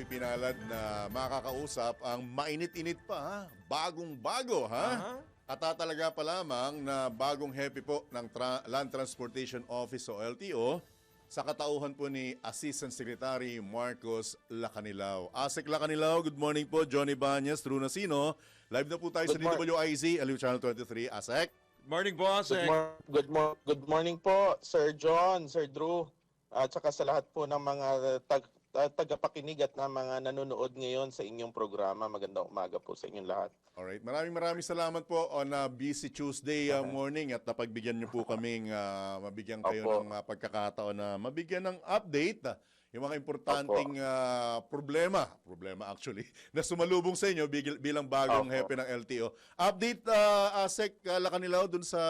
ito'y pinalad na makakausap ang mainit-init pa ha. Bagong-bago ha. Aha. Katatalaga pa lamang na bagong happy po ng Tra- Land Transportation Office o LTO sa katauhan po ni Assistant Secretary Marcos Lacanilao. Asik Lacanilao, good morning po. Johnny Banyas, True Nasino. Live na po tayo Good sa DWIZ, Aliw Channel 23. Asik. Morning, boss. Good, Eh, mor- good, mor- good morning po, Sir John, Sir Drew, at saka sa lahat po ng mga tag- uh, tagapakinig at ng mga nanonood ngayon sa inyong programa. Magandang umaga po sa inyong lahat. Alright, maraming maraming salamat po on a busy Tuesday uh, morning at napagbigyan niyo po kaming uh, mabigyan kayo Opo. ng uh, pagkakataon na mabigyan ng update uh, yung mga importanteng uh, problema, problema actually, na sumalubong sa inyo bigil- bilang bagong Opo. hepe ng LTO. Update uh, ASEC uh, Lacanilao dun sa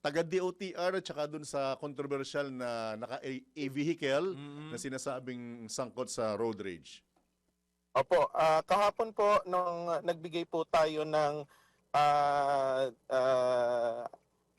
taga DOTR at saka dun sa controversial na naka-a-vehicle mm, na sinasabing sangkot sa road rage. Opo, ah, kahapon po nung nagbigay po tayo ng ah, ah,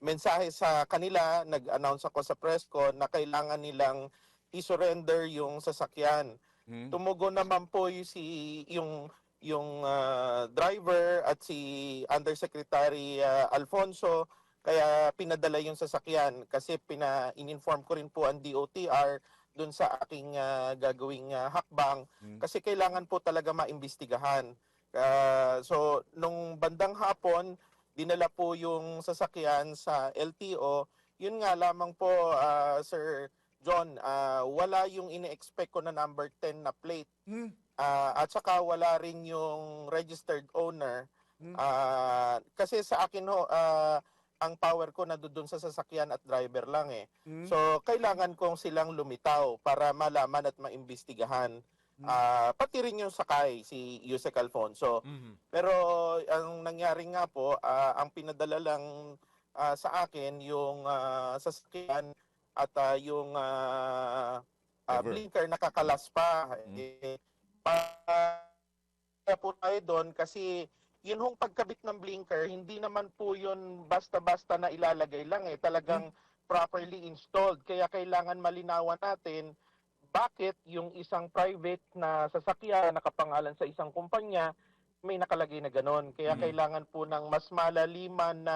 mensahe sa kanila, nag-announce ako sa press ko na kailangan nilang i-surrender yung sasakyan. Hmm? Tumugon naman po yung si yung yung ah, driver at si Undersecretary ah, Alfonso kaya pinadala yung sasakyan kasi pina in-inform ko rin po ang DOTR dun sa aking ah, gagawing ah, hakbang Hmm. kasi kailangan po talaga maimbestigahan. Ah, so nung bandang hapon dinala po yung sasakyan sa LTO. Yun nga lamang po ah, Sir John, ah, wala yung ine-expect ko na number 10 na plate. Hmm? Ah, at saka wala rin yung registered owner. Hmm. Ah, kasi sa akin ho, ah, ang power ko na doon sa sasakyan at driver lang eh. Hmm? So kailangan kong silang lumitaw para malaman at maimbestigahan. Hmm. Ah, pati rin yung sakay si Yusek Alfonso. mhm. Pero ang nangyari nga po, ah, ang pinadala lang ah, sa akin yung ah, sasakyan at ah, yung ah, Cover. blinker nakakalas pa. Mm. Eh, pa- kaya po tayo doon kasi yun hong pagkabit ng blinker, hindi naman po yun basta-basta na ilalagay lang eh. Talagang properly installed. Kaya kailangan malinawan natin bakit yung isang private na sasakyan nakapangalan sa isang kumpanya may nakalagay na ganon. Kaya Mm. kailangan po ng mas malaliman na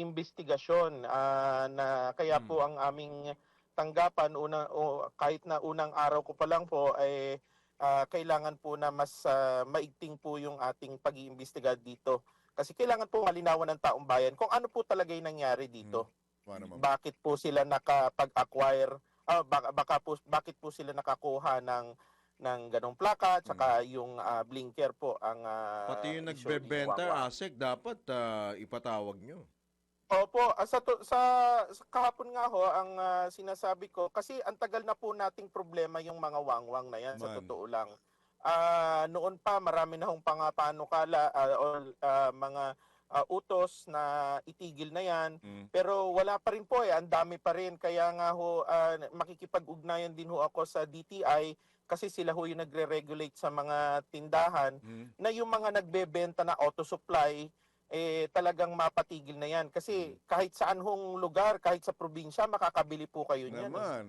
investigasyon ah, na kaya Mm. po ang aming tanggapan una o kahit na unang araw ko pa lang po ay ah, kailangan po na mas ah, maigting po yung ating pag-iimbestiga dito. Kasi kailangan po malinawan ng taong bayan kung ano po talaga yung nangyari dito. Paano, ma'am? Bakit po sila nakapag-acquire ah, baka, baka po, bakit po sila nakakuha ng ng ganong plaka at saka yung ah, blinker po ang ah, Pati yung nagbebenta. ASEC, dapat ah, ipatawag nyo. Opo, ah, sa, to- sa, sa kahapon nga ho ang ah, sinasabi ko kasi ang tagal na po nating problema yung mga wangwang na yan sa Man. totoo lang. Ah, noon pa marami na hong pangapanukala ah, o ah, mga ah, utos na itigil na yan. Hmm? Pero wala pa rin po eh, ang dami pa rin. Kaya nga ho, ah, makikipag-ugnayan din ho ako sa DTI kasi sila ho yung nagre-regulate sa mga tindahan Hmm? na yung mga nagbebenta na auto supply eh talagang mapatigil na yan kasi kahit saan hong lugar kahit sa probinsya makakabili po kayo niyan. eh. Naman.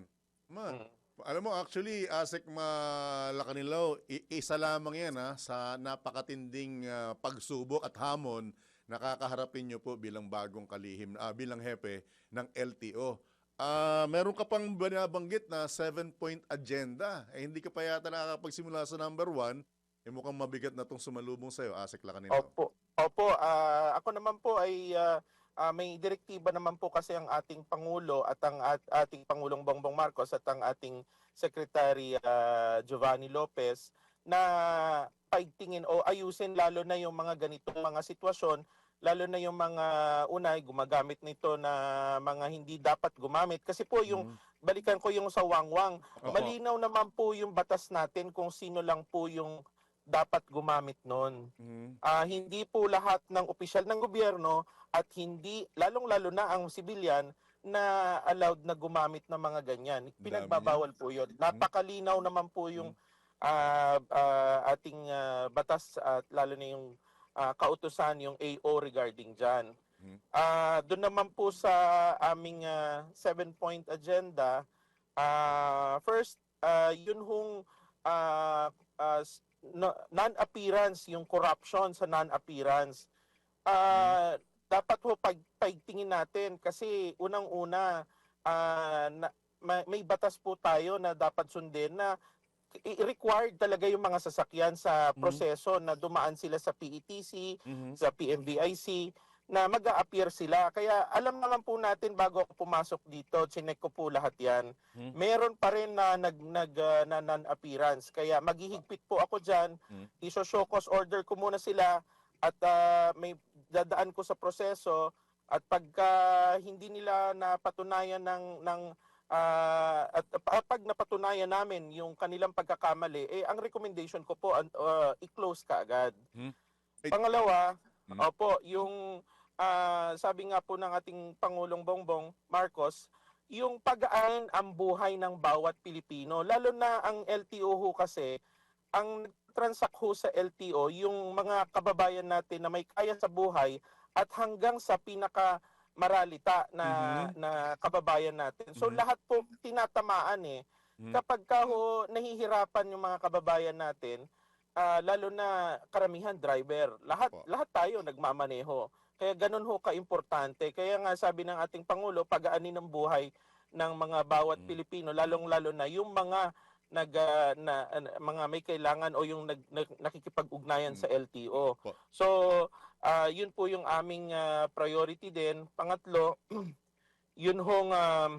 Man. Mm. Alam mo, actually, Asek Malakanilaw, i- isa lamang yan ha, sa napakatinding ah, pagsubok at hamon na kakaharapin nyo po bilang bagong kalihim, ah, bilang hepe ng LTO. Ah, meron ka pang binabanggit na seven-point agenda. Eh, hindi ka pa yata nakakapagsimula sa number one. Eh, mukhang mabigat na itong sumalubong sa'yo, Asek Lakanilaw. Opo. Opo, ah, ako naman po ay ah, ah, may direktiba naman po kasi ang ating pangulo at ang at, ating pangulong Bongbong Marcos at ang ating secretary ah, Giovanni Lopez na paigtingin o ayusin lalo na yung mga ganitong mga sitwasyon lalo na yung mga unay gumagamit nito na mga hindi dapat gumamit kasi po yung Mm. balikan ko yung sa wangwang Opo. malinaw naman po yung batas natin kung sino lang po yung dapat gumamit noon. Mhm. Ah, hindi po lahat ng opisyal ng gobyerno at hindi lalong-lalo na ang sibilyan na allowed na gumamit ng mga ganyan. Pinagbabawal po 'yon. Napakalinaw naman po yung ah, ah, ating ah, batas at lalo na yung ah, kautusan yung AO regarding diyan. Mhm. Ah, doon naman po sa aming ah, seven point agenda, ah, first ah, yun hong s- no- non-appearance, yung corruption sa non-appearance. Ah, Dapat ho pag, pagtingin natin kasi unang-una ah, na, may, may batas po tayo na dapat sundin na required talaga yung mga sasakyan sa Mhm. proseso na dumaan sila sa PETC, Mhm. sa PMBIC na mag appear sila. Kaya alam naman po natin bago ako pumasok dito, chinek ko po lahat yan. Hmm. Meron pa rin na nag, nag ah, na non-appearance. Kaya maghihigpit po ako dyan. Hmm. Iso-show cause order ko muna sila at ah, may dadaan ko sa proseso at pagka hindi nila napatunayan ng ng ah, at pag napatunayan namin yung kanilang pagkakamali eh ang recommendation ko po ah, i-close ka agad. Hmm. Pangalawa, Hmm. opo, yung ah, sabi nga po ng ating Pangulong Bongbong Marcos, yung pag-aan ang buhay ng bawat Pilipino, lalo na ang LTO ho kasi, ang transact ho sa LTO, yung mga kababayan natin na may kaya sa buhay at hanggang sa pinaka maralita na na kababayan natin. So Mhm. lahat po tinatamaan eh. Mhm. Kapag ka ho nahihirapan yung mga kababayan natin, ah, lalo na karamihan driver, lahat Opo. lahat tayo nagmamaneho. Kaya ganun ho ka-importante. Kaya nga sabi ng ating pangulo, pag-aanin ng buhay ng mga bawat Mm. Pilipino, lalong-lalo na yung mga nag ah, na, na- mga may kailangan o yung nag, nag- nakikipag-ugnayan Mm. sa LTO. Opo. So, ah, yun po yung aming ah, priority din. Pangatlo, yun hong um,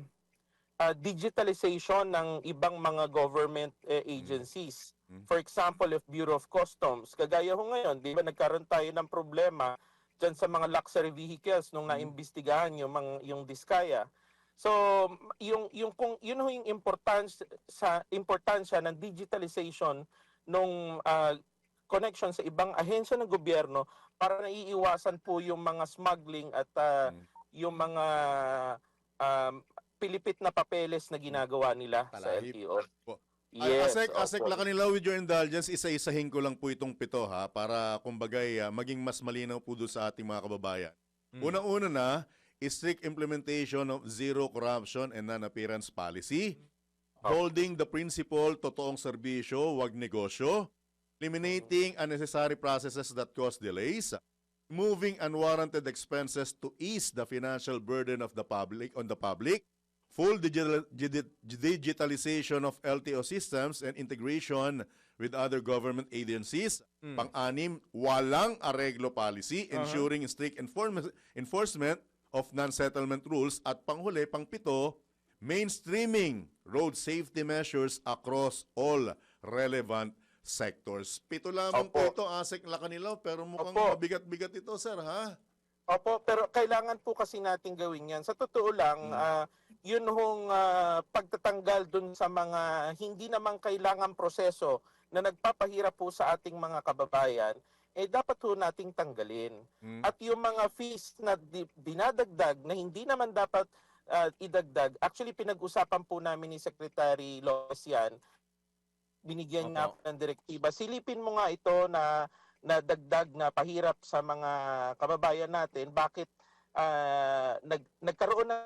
ah, digitalization ng ibang mga government eh, agencies. Mm. For example, if Bureau of Customs, kagaya ho ngayon, di ba nagkaroon tayo ng problema dyan sa mga luxury vehicles nung Mm. naimbestigahan yung, mga, yung Diskaya. So, yung, yung, kung, yun ho yung importance, sa, importansya ng digitalization nung ah, connection sa ibang ahensya ng gobyerno para naiiwasan po yung mga smuggling at ah, Mm. yung mga um, pilipit na papeles na ginagawa nila sa Talahib. LTO. Po. Yes, Asek, Asek opo. Lacanila, with your indulgence, isa-isahin ko lang po itong pito ha, para kumbagay ah, maging mas malinaw po doon sa ating mga kababayan. Mm. Unang-una na, strict implementation of zero corruption and non-appearance policy, holding the principle totoong serbisyo, wag negosyo, eliminating unnecessary processes that cause delays, moving unwarranted expenses to ease the financial burden of the public on the public, full digital, digi- digitalization of LTO systems and integration with other government agencies. Mm. Pang-anim, walang areglo policy, Aha. ensuring strict inform- enforcement of non-settlement rules. At panghuli, pangpito, mainstreaming road safety measures across all relevant sectors. Pito lamang po Opo. ito, Asek Lacanilaw, pero mukhang Opo. mabigat-bigat ito, sir, ha? Opo, pero kailangan po kasi natin gawin yan. Sa totoo lang, Mm. ah, yun hong ah, pagtatanggal dun sa mga hindi naman kailangan proseso na nagpapahirap po sa ating mga kababayan, eh dapat po nating tanggalin. Mm. At yung mga fees na di- dinadagdag na hindi naman dapat ah, idagdag, actually pinag-usapan po namin ni Secretary Lopez yan, binigyan niya Opo. ako ng direktiba. Silipin mo nga ito na na dagdag na pahirap sa mga kababayan natin. Bakit ah, nag, nagkaroon na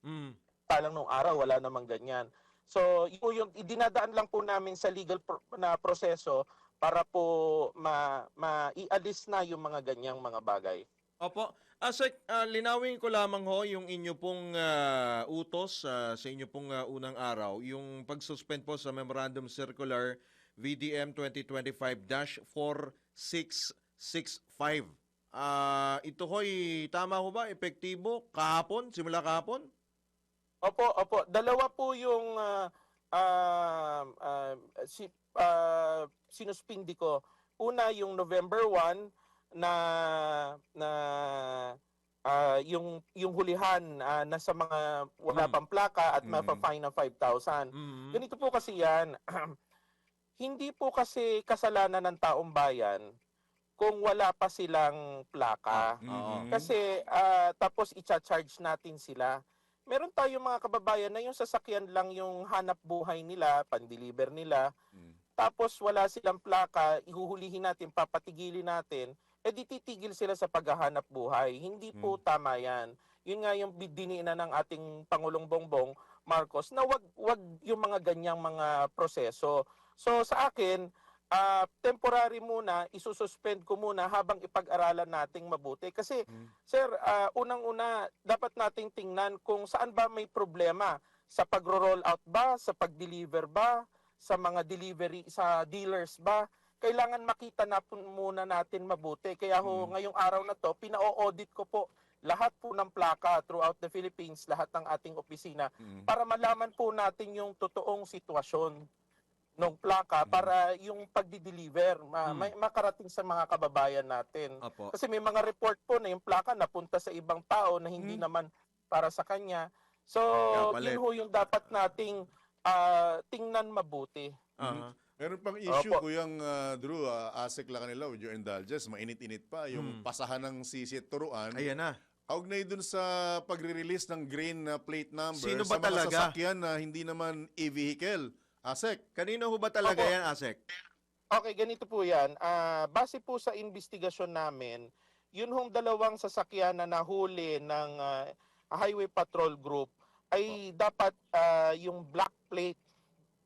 Mm. talang nung araw, wala namang ganyan. So, yun yung idinadaan lang po namin sa legal pro- na proseso para po ma, maialis na yung mga ganyang mga bagay. Opo. Asek, ah, linawin ko lamang ho yung inyo pong ah, utos ah, sa inyo pong ah, unang araw, yung pag-suspend po sa Memorandum Circular VDM 2025-4665. Ah, ito ho'y tama ho ba? Epektibo? Kahapon? Simula kahapon? Opo, opo. Dalawa po yung ah, ah, ah, si, ah, sinuspindi ko. Una, yung November 1 na na ah, yung yung hulihan ah, na sa mga wala Mm. pang plaka at Mm. mapa-fine ng 5,000. Mm. Ganito po kasi yan. Hindi po kasi kasalanan ng taong bayan kung wala pa silang plaka. Mhm. Kasi ah, tapos i-charge natin sila. Meron tayong mga kababayan na yung sasakyan lang yung hanap buhay nila, pan-deliver nila. Mm. Tapos wala silang plaka, ihuhulihin natin, papatigilin natin, eh di titigil sila sa paghahanap buhay. Hindi po tama yan. Yun nga yung diniinan ng ating Pangulong Bongbong Marcos na wag wag yung mga ganyang mga proseso. So sa akin, ah, temporary muna, isususpend ko muna habang ipag-aralan nating mabuti. Kasi, Mm. sir, ah, unang-una, dapat nating tingnan kung saan ba may problema. Sa pagro-roll out ba? Sa pag-deliver ba? Sa mga delivery, sa dealers ba? Kailangan makita na po muna natin mabuti. Kaya ho, Mm. ngayong araw na to, pina-audit ko po lahat po ng plaka throughout the Philippines, lahat ng ating opisina, Mm. para malaman po natin yung totoong sitwasyon ng plaka Mm. para yung pagdi-deliver ma- Mm. may makarating sa mga kababayan natin. Apo. Kasi may mga report po na yung plaka napunta sa ibang tao na hindi Mm. naman para sa kanya. So, Kapalit. yun ho yung dapat nating ah, tingnan mabuti. Aha. Meron pang issue, Opo. Kuyang uh, Drew, uh, asik lang kanila with your indulgence, mainit-init pa, yung Hmm. pasahan ng sisi at turuan. Ayan na. Kaugnay dun sa pagre-release ng green uh, plate number Sino sa ba mga talaga? sasakyan na hindi naman e-vehicle. Asek, Kanino ho ba talaga Opo. yan, Asek? Okay, ganito po yan. Ah, base po sa investigasyon namin, yun hong dalawang sasakyan na nahuli ng ah, Highway Patrol Group ay dapat ah, yung black plate,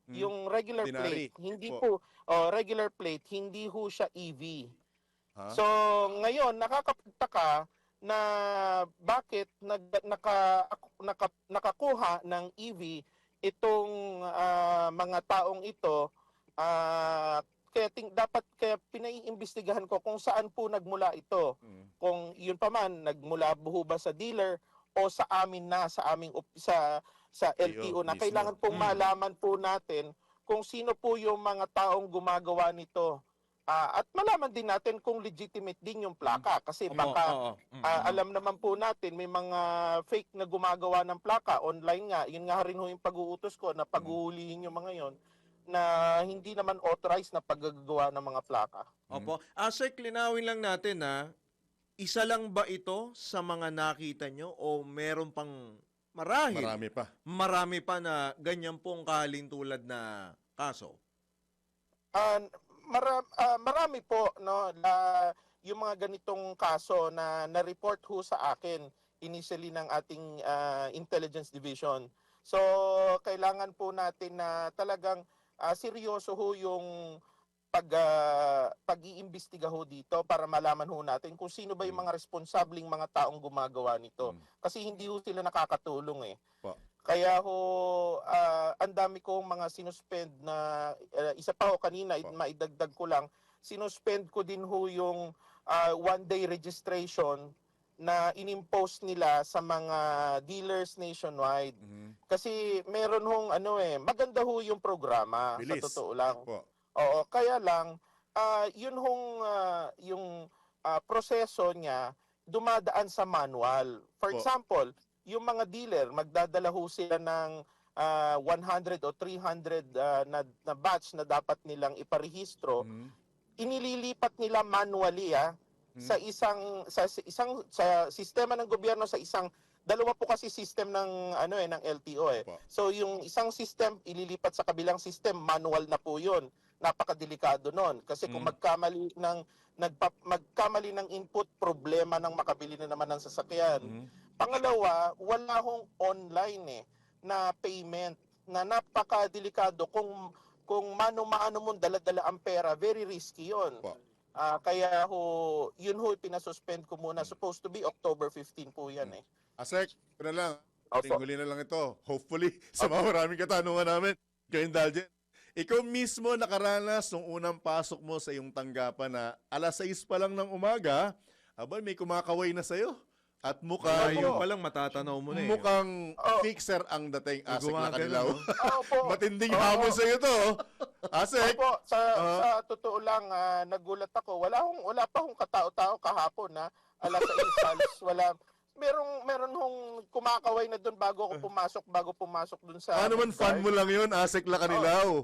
Hmm. yung regular Dinari. plate, hindi Po. po, oh, regular plate, hindi ho siya EV. ha? So, ngayon, nakakapagtaka na bakit nag, naka, naka, nakakuha ng EV itong ah, mga taong ito ah, kaya ting, dapat kaya pinaiimbestigahan ko kung saan po nagmula ito. Mm. Kung yun pa man nagmula buho ba sa dealer o sa amin na sa aming sa sa LTO na kailangan pong Mm. malaman po natin kung sino po yung mga taong gumagawa nito. Ah, at malaman din natin kung legitimate din yung plaka kasi Omo, baka. Mm, Ah, mm. alam naman po natin may mga fake na gumagawa ng plaka online nga. Yun nga rin ho yung pag-uutos ko na paghuhulihin yung mga yon na hindi naman authorized na paggagawa ng mga plaka. Opo. Asek, linawin lang natin ha. Isa lang ba ito sa mga nakita nyo o meron pang marahil Marami pa. marami pa na ganyan pong kahalintulad na kaso? Ah, mara- ah, marami po no na yung mga ganitong kaso na na-report ho sa akin initially ng ating ah, intelligence division. So kailangan po natin na talagang ah, seryoso ho yung pag ah, pag-iimbestiga ho dito para malaman ho natin kung sino ba yung mga responsabling mga taong gumagawa nito. Mm. Kasi hindi ho sila nakakatulong eh. Pa. Kaya ho, ah, ang dami kong mga sinuspend na, ah, isa pa ho kanina, Pa. maidagdag ko lang, sinuspend ko din ho yung ah, one-day registration na inimpose nila sa mga dealers nationwide. Mhm. Kasi meron hong ano eh, maganda ho yung programa Bilis. sa totoo lang. Po. Oo, kaya lang ah, yun hong ah, yung ah, proseso niya dumadaan sa manual. For Po. example, yung mga dealer magdadala ho sila ng ah, 100 o 300 ah, na, na batch na dapat nilang iparehistro. Mhm. Inililipat nila manually ah, Mhm. sa isang sa sa isang sa sistema ng gobyerno sa isang dalawa po kasi system ng ano eh ng LTO eh. So yung isang system ililipat sa kabilang system, manual na po 'yon. Napakadelikado noon kasi kung Mm. magkamali ng nagpa, magkamali ng input, problema ng makabili na naman ng sasakyan. Mhm. Pangalawa, wala hong online eh na payment na napakadelikado kung kung mano-mano mo dala-dala ang pera, very risky 'yon. Po. Ah, kaya ho, yun ho pinasuspend ko muna. Supposed to be October 15 po yan eh. Asek, ito na lang. Opo. Tingguli na lang ito. Hopefully, sa mga maraming katanungan namin, kayo indulgent. Ikaw mismo nakaranas nung unang pasok mo sa iyong tanggapan na alas 6 pa lang ng umaga, abay may kumakaway na sa'yo. At mukhang, Malayo pa lang matatanaw mo na eh. mukhang Oh. fixer ang dating Asek na kanilaw. no? Ah, Opo. Matinding Oo. hamon sa'yo to. oh. Asek, Opo, sa, Ah. sa totoo lang, ah, nagulat ako. Wala, hong, wala pa hong katao-tao kahapon na alas 6 halos wala. Merong meron hong kumakaway na doon bago ako pumasok, bago pumasok doon sa ano man fun mo lang yun, Asek la kanilaw.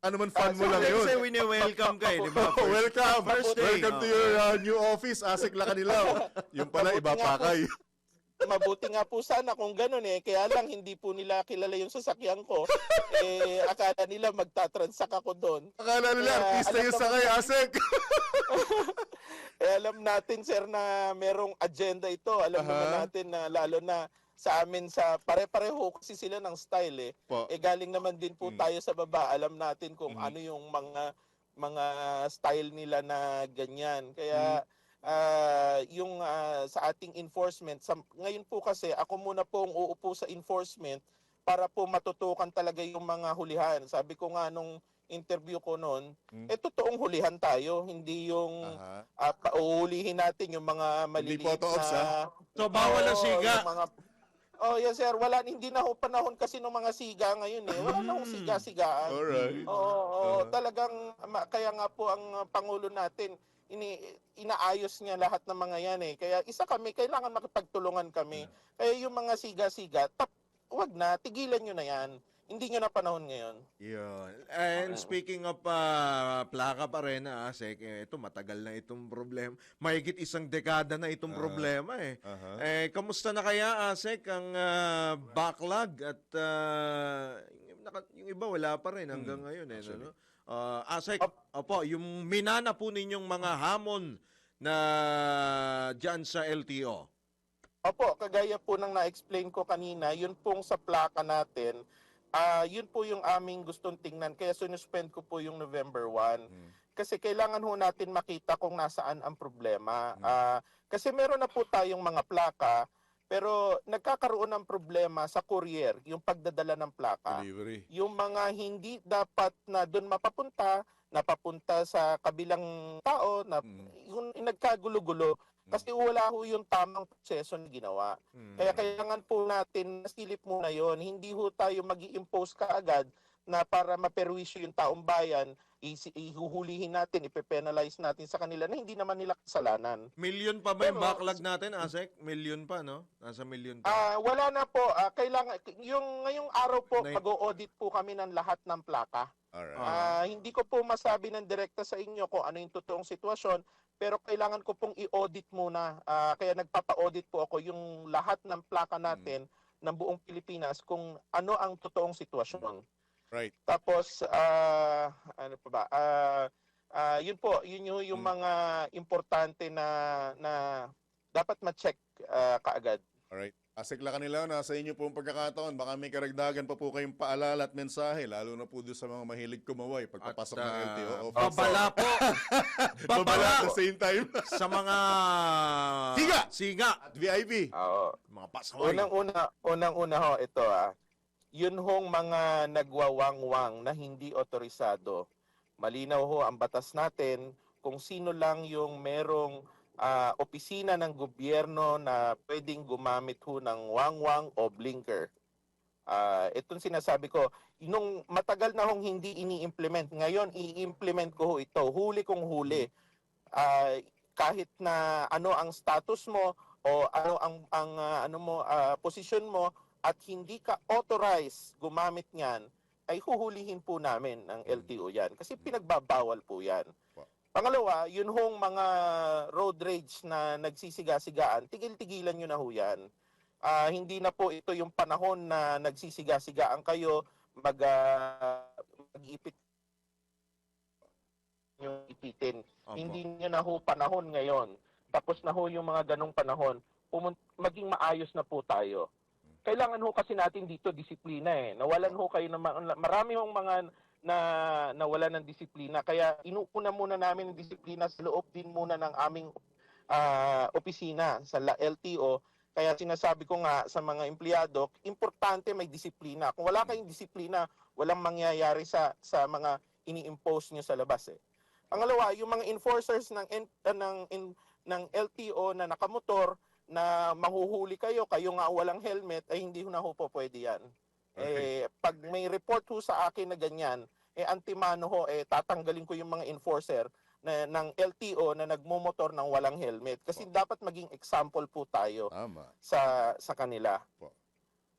Ano man fun mo Ah, lang yun. Kasi wini-welcome ka eh, di ba? Oh, welcome. First day. Welcome to your uh, new office, Asik Lakanilaw. Yung pala, iba pa po. kayo. Mabuti nga po sana kung ganun eh. Kaya lang hindi po nila kilala yung sasakyan ko. eh, akala nila magtatransact ako doon. Akala nila, Kaya, artista yung sakay, Asik. Eh, alam natin, sir, na merong agenda ito. Alam Aha. naman natin na lalo na sa amin sa pare-pareho kasi sila ng style eh. Po. Eh galing naman din po Mm. tayo sa baba. Alam natin kung Mhm. ano yung mga mga style nila na ganyan. Mm. Kaya ah, yung ah, sa ating enforcement, sa, ngayon po kasi ako muna po ang uupo sa enforcement para po matutukan talaga yung mga hulihan. Sabi ko nga nung interview ko noon, Mm. eh totoong hulihan tayo, hindi yung Aha. uh, pauulihin natin yung mga maliliit photo ops, na... So, bawal ang siga. yung mga... Oh, yes sir. Wala, hindi na ho panahon kasi ng mga siga ngayon eh. Wala na hong Mm. siga-sigaan. Alright. Oo, oo, Uh-huh. talagang kaya nga po ang pangulo natin ini inaayos niya lahat ng mga yan eh. Kaya isa kami kailangan makipagtulungan kami. Kaya yung mga siga-siga, tap, wag na, tigilan niyo na yan. Hindi niyo na panahon ngayon. Yun. And speaking of ah, plaka pa rin, ah, Sek, eh, ito matagal na itong problema. Mahigit isang dekada na itong Ah. problema eh. Aha. Eh, kamusta na kaya, Asek, ang ah, backlog at ah, yung, iba wala pa rin hanggang Hmm, ngayon eh. actually. No? Ah, Asek, opo, yung minana po ninyong mga hamon na dyan sa LTO. Opo, kagaya po ng na-explain ko kanina, yun pong sa plaka natin, ah yun po yung aming gustong tingnan. Kaya sinuspend ko po yung November 1. Mm. Kasi kailangan ho natin makita kung nasaan ang problema. Mm. Ah, kasi meron na po tayong mga plaka, pero nagkakaroon ng problema sa courier, yung pagdadala ng plaka. Delivery. Yung mga hindi dapat na doon mapapunta, napapunta sa kabilang tao, na Mm. yung nagkagulo-gulo, kasi wala ho yung tamang proseso na ginawa. Hmm. Kaya kailangan po natin nasilip muna yon. Hindi ho tayo mag impose kaagad na para maperwisyo yung taong bayan, ihuhulihin natin, ipe-penalize natin sa kanila na hindi naman nila kasalanan. Million pa ba yung Pero- backlog natin, Asek? Million pa, no? Nasa million pa. Ah, wala na po. Ah, kailangan yung ngayong araw po pag-audit po kami ng lahat ng plaka. Alright. Ah, hindi ko po masabi ng direkta sa inyo kung ano yung totoong sitwasyon, pero kailangan ko pong i-audit muna. Ah, kaya nagpapa-audit po ako yung lahat ng plaka natin ng buong Pilipinas kung ano ang totoong sitwasyon. Right. Tapos ah, ano pa ba? Ah, ah, yun po, yun yung, yung Mm. mga importante na na dapat ma-check ah, kaagad. Alright. Asik lang kanila na sa inyo pong pagkakataon. Baka may karagdagan pa po kayong paalala at mensahe, lalo na po doon sa mga mahilig kumaway pagpapasok At, ng ah, LTO office. Babala po. Babala Babala at the same time. sa mga Siga! Siga. at VIP. Oo. Mga pasaway. Unang-una, unang-una ho ito ah. Yun hong mga nagwawangwang na hindi otorisado. Malinaw ho ang batas natin kung sino lang yung merong ah, opisina ng gobyerno na pwedeng gumamit ho ng wangwang o blinker. Ah, itong sinasabi ko, nung matagal na hong hindi ini-implement, ngayon i-implement ko ho ito. Huli kong huli. Ah, kahit na ano ang status mo o ano ang ang ah, ano mo ah, posisyon mo at hindi ka authorized gumamit niyan ay huhulihin po namin ng LTO yan kasi pinagbabawal po yan. Po. Pangalawa, yun hong mga road rage na nagsisiga-sigaan, tigil-tigilan nyo na ho yan. Ah, hindi na po ito yung panahon na nagsisiga-sigaan kayo, mag, ah, mag-ipit yung ipitin. Opo. Hindi nyo na ho panahon ngayon. Tapos na ho yung mga ganong panahon. Pumun- maging maayos na po tayo. Kailangan ho kasi natin dito disiplina eh. Nawalan ho kayo ng ma- marami hong mga na nawalan ng disiplina. Kaya inuuna muna namin ng disiplina sa loob din muna ng aming ah, opisina sa LTO. Kaya sinasabi ko nga sa mga empleyado, importante may disiplina. Kung wala kayong disiplina, walang mangyayari sa sa mga ini-impose nyo sa labas eh. Pangalawa, yung mga enforcers ng uh, ng in- ng LTO na nakamotor na mahuhuli kayo, kayo nga walang helmet, ay hindi na po pwede yan. Okay. Eh, pag may report ho sa akin na ganyan, eh antimano ho, eh tatanggalin ko yung mga enforcer na, ng LTO na nagmumotor ng walang helmet. Kasi dapat maging example po tayo Tama. sa sa kanila. Po.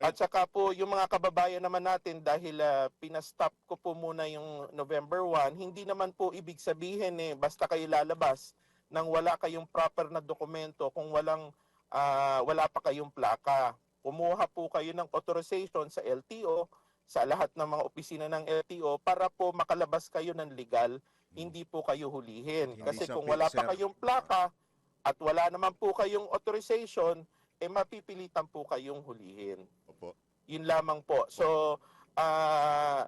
At saka po yung mga kababayan naman natin dahil ah, pinastop ko po muna yung November 1, hindi naman po ibig sabihin eh basta kayo lalabas nang wala kayong proper na dokumento kung walang ah, wala pa kayong plaka. Kumuha po kayo ng authorization sa LTO sa lahat ng mga opisina ng LTO para po makalabas kayo ng legal, hindi po kayo hulihin. Hindi Kasi kung wala pa kayong plaka at wala naman po kayong authorization, eh mapipilitan po kayong hulihin. Opo. Yun lamang po. So, ah,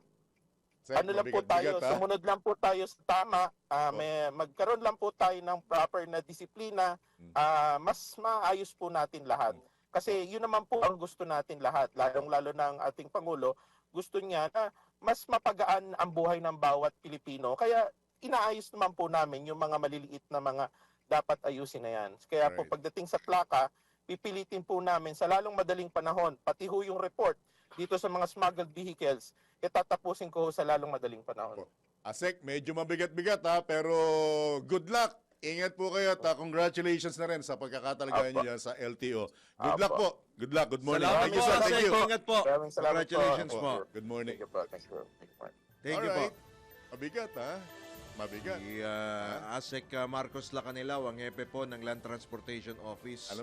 Sec, ano lang po tayo, ha? sumunod lang po tayo sa tama, Opo. may, magkaroon lang po tayo ng proper na disiplina, Hmm. ah, mas maayos po natin lahat. Kasi yun naman po ang gusto natin lahat, lalong-lalo ang ating Pangulo, gusto niya na mas mapagaan ang buhay ng bawat Pilipino. Kaya inaayos naman po namin yung mga maliliit na mga dapat ayusin na yan. Kaya po Right. pagdating sa plaka, pipilitin po namin sa lalong madaling panahon, pati ho yung report dito sa mga smuggled vehicles, itatapusin ko sa lalong madaling panahon. Asek, medyo mabigat-bigat ha, pero good luck. Ingat po kayo at ah, congratulations na rin sa pagkakatalagayan Apo. niyo dyan sa LTO. Good Apo. luck po. Good luck. Good morning. Salamat Thank you, po, sir. Thank Asek. you. Ingat po. Congratulations po. po. Good morning. Thank you po. Thank you. Thank you po. Thank you po. Mabigat ha. Mabigat. Si uh, ASEC uh, Marcos Lacanilao, ang hepe po ng Land Transportation Office. Alam